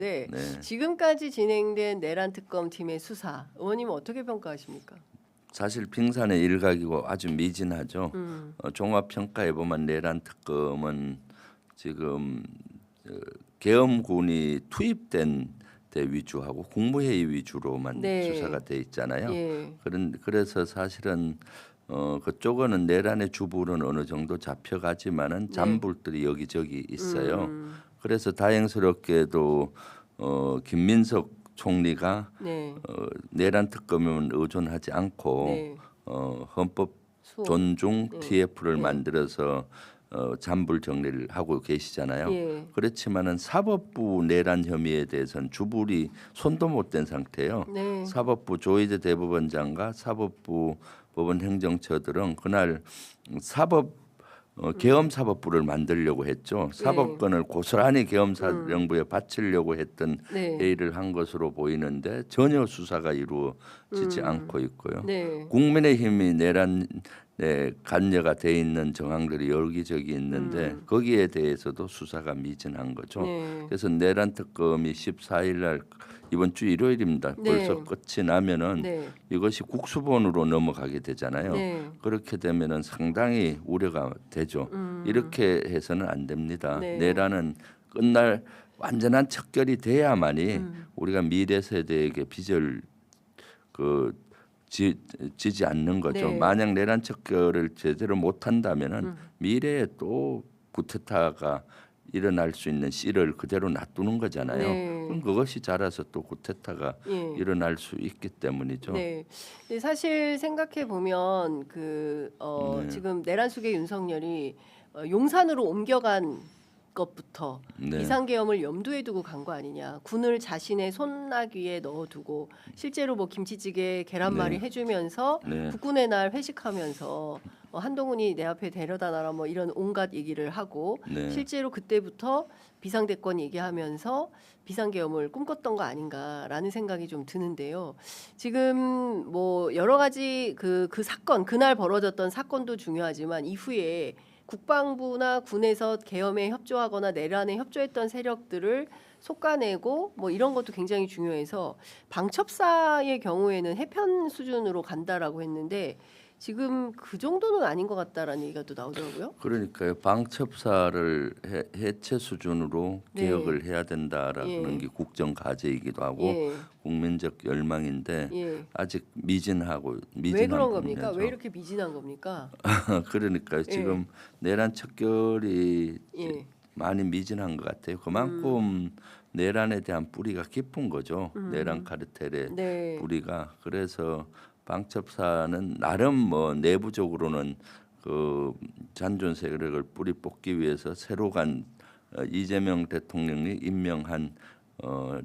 네. 네. 지금까지 진행된 내란 특검 팀의 수사 의원님 어떻게 평가하십니까? 사실 빙산의 일각이고 아주 미진하죠. 음. 어, 종합 평가해 보면 내란 특검은 지금 어, 계엄군이 투입된 데 위주하고 국무회의 위주로만 네. 수사가 돼 있잖아요. 예. 그런 그래서 사실은 어 그쪽은 내란의 주불은 어느 정도 잡혀가지만은 잔불들이 여기저기 있어요. 네. 음. 그래서 다행스럽게도 어 김민석 총리가 네. 어, 내란 특검은 의존하지 않고 네. 어, 헌법 수호. 존중 네. TF를 네. 만들어서 어, 잔불 정리를 하고 계시잖아요. 예. 그렇지만은 사법부 내란 혐의에 대해서는 주불이 손도 못 댄 상태예요. 네. 사법부 조희대 대법원장과 사법부 법원 행정처들은 그날 사법 어, 계엄 사법부를 만들려고 했죠. 사법권을 고스란히 계엄사령부에 바치려고 했던 네. 회의를 한 것으로 보이는데 전혀 수사가 이루어 지지 않고 있고요. 네. 국민의힘이 내란에 관여가 돼 있는 정황들이 여기저기 있는데 거기에 대해서도 수사가 미진한 거죠. 네. 그래서 내란 특검이 14일 날 이번 주 일요일입니다. 네. 벌써 끝이 나면은 네. 이것이 국수본으로 넘어가게 되잖아요. 네. 그렇게 되면은 상당히 우려가 되죠. 이렇게 해서는 안 됩니다. 음. 네. 내란은 끝날 완전한 척결이 돼야만이 음. 우리가 미래 세대에게 빚을 그 지, 지지 않는 거죠. 네. 만약 내란 척결을 제대로 못 한다면은 음. 미래에 또 구테타가 일어날 수 있는 씨를 그대로 놔두는 거잖아요. 네. 그럼 그것이 자라서 또 구테타가 예. 일어날 수 있기 때문이죠. 네. 사실 생각해 보면 그 어, 네. 지금 내란 속의 윤석열이 어, 용산으로 옮겨간 것부터 네. 비상계엄을 염두에 두고 간 거 아니냐. 군을 자신의 손나귀에 넣어두고 실제로 뭐 김치찌개 계란말이 네. 해주면서 네. 국군의 날 회식하면서 어, 한동훈이 내 앞에 데려다 놔라 뭐 이런 온갖 얘기를 하고 네. 실제로 그때부터 비상대권 얘기하면서 비상계엄을 꿈꿨던 거 아닌가라는 생각이 좀 드는데요. 지금 뭐 여러 가지 그, 그 사건 그날 벌어졌던 사건도 중요하지만 이후에 국방부나 군에서 계엄에 협조하거나 내란에 협조했던 세력들을 속아내고 뭐 이런 것도 굉장히 중요해서 방첩사의 경우에는 해편 수준으로 간다라고 했는데 지금 그 정도는 아닌 것 같다라는 얘기가 또 나오더라고요. 그러니까요. 방첩사를 해, 해체 수준으로 네. 개혁을 해야 된다라는 예. 게 국정 과제이기도 하고 예, 국민적 열망인데 예. 아직 미진하고 미진한 왜 그런 겁니까? 분야죠. 왜 이렇게 미진한 겁니까? 그러니까요. 지금 내란 척결이 예. 많이 미진한 것 같아요. 그만큼 내란에 대한 뿌리가 깊은 거죠. 내란 카르텔의 네. 뿌리가 그래서 방첩사는 나름 뭐 내부적으로는 그 잔존 세력을 뿌리 뽑기 위해서 새로 간 어, 이재명 대통령이 임명한 어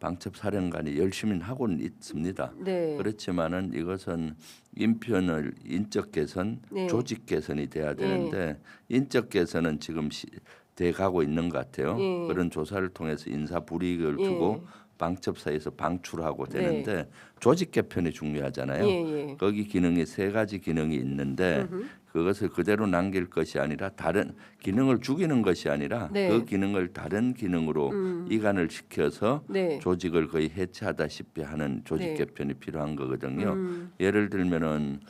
방첩 사령관이 열심히 하고는 있습니다. 네. 그렇지만은 이것은 인편을 인적 개선, 네. 조직 개선이 돼야 되는데 인적 개선은 지금 시, 돼 가고 있는 것 같아요. 예. 그런 조사를 통해서 인사 불이익을 예. 주고 방첩사에서 방출하고 네. 되는데 조직 개편이 중요하잖아요. 예, 예. 거기 기능이 세 가지 기능이 있는데 그것을 그대로 남길 것이 아니라 다른 기능을 죽이는 것이 아니라 네. 그 기능을 다른 기능으로 이관을 시켜서 네. 조직을 거의 해체하다시피 하는 조직 네. 개편이 필요한 거거든요. 음. 예를 들면은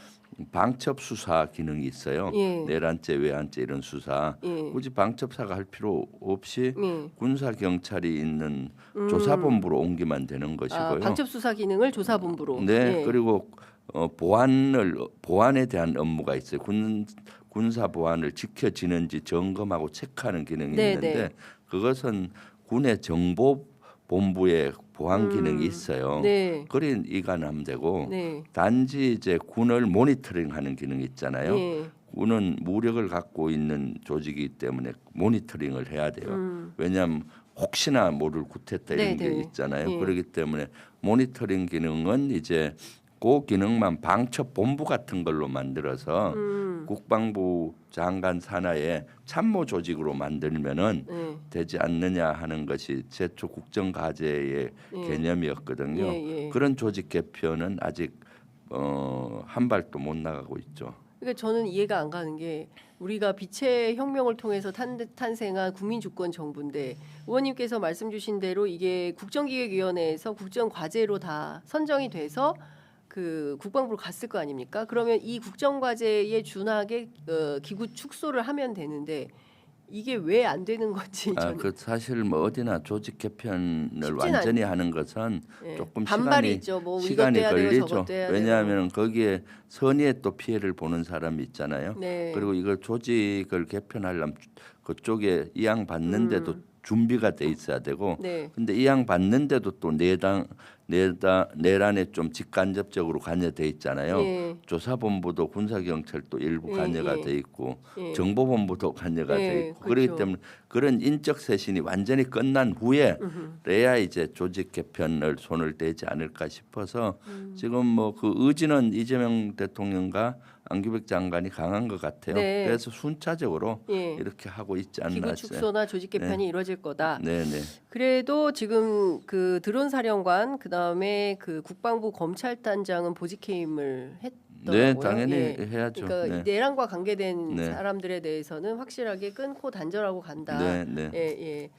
방첩 수사 기능이 있어요. 예. 내란죄, 외환죄 이런 수사. 예. 굳이 방첩사가 할 필요 없이 예. 군사 경찰이 있는 조사본부로 옮기면 되는 것이고요. 아, 방첩 수사 기능을 조사본부로. 네, 예. 그리고 어, 보안을 보안에 대한 업무가 있어요. 군 군사 보안을 지켜지는지 점검하고 체크하는 기능이 네, 있는데 네. 그것은 군의 정보 본부에 보안 기능이 있어요. 음. 네. 그린 이관하면 되고 네. 단지 이제 군을 모니터링하는 기능이 있잖아요. 예. 군은 무력을 갖고 있는 조직이기 때문에 모니터링을 해야 돼요. 음. 왜냐하면 혹시나 모를 구태타 이런 네, 게 네. 있잖아요. 예. 그렇기 때문에 모니터링 기능은 이제 그 기능만 방첩 본부 같은 걸로 만들어서 음. 국방부 장관 산하의 참모 조직으로 만들면은 네. 되지 않느냐 하는 것이 제초 국정 과제의 예. 개념이었거든요. 예, 예. 그런 조직 개편은 아직 어, 한 발도 못 나가고 있죠. 그러니까 저는 이해가 안 가는 게 우리가 빛의 혁명을 통해서 탄, 탄생한 국민주권 정부인데 의원님께서 말씀 주신 대로 이게 국정기획위원회에서 국정 과제로 다 선정이 돼서 그 국방부로 갔을 거 아닙니까? 그러면 이 국정과제에 준하게 어, 기구 축소를 하면 되는데 이게 왜 안 되는 건지 아, 저는 그 사실 뭐 어디나 조직 개편을 쉽진 완전히 하는 것은 예, 조금 반발이 시간이 있죠. 뭐 시간이 이것도 해야 되고 걸리죠. 저것도 해야 왜냐하면 거기에 선의에 또 피해를 보는 사람이 있잖아요. 네. 그리고 이걸 조직을 개편하려면 그쪽에 이양 받는데도 음. 준비가 돼 있어야 되고 네. 근데 이양 받는데도 또 내당 내다 내란에 좀 직간접적으로 관여돼 있잖아요. 예. 조사본부도 군사경찰도 일부 예, 관여가 예. 돼 있고 예. 정보본부도 관여가 예, 돼 있고 그렇죠. 그렇기 때문에 그런 인적 쇄신이 완전히 끝난 후에 래야 이제 조직 개편을 손을 대지 않을까 싶어서 음. 지금 뭐 그 의지는 이재명 대통령과 안규백 장관이 강한 것 같아요. 네. 그래서 순차적으로 예. 이렇게 하고 있지 않나 기구. 축소나 조직 개편이 이루어질 거다. 네네. 그래도 지금 그 드론 사령관 그다음에 그 국방부 검찰단장은 보직 해임을 했더라고요. 네, 당연히 예. 해야죠. 그러니까 네. 내란과 관계된 네. 사람들에 대해서는 확실하게 끊고 단절하고 간다. 네, 네. 예, 예.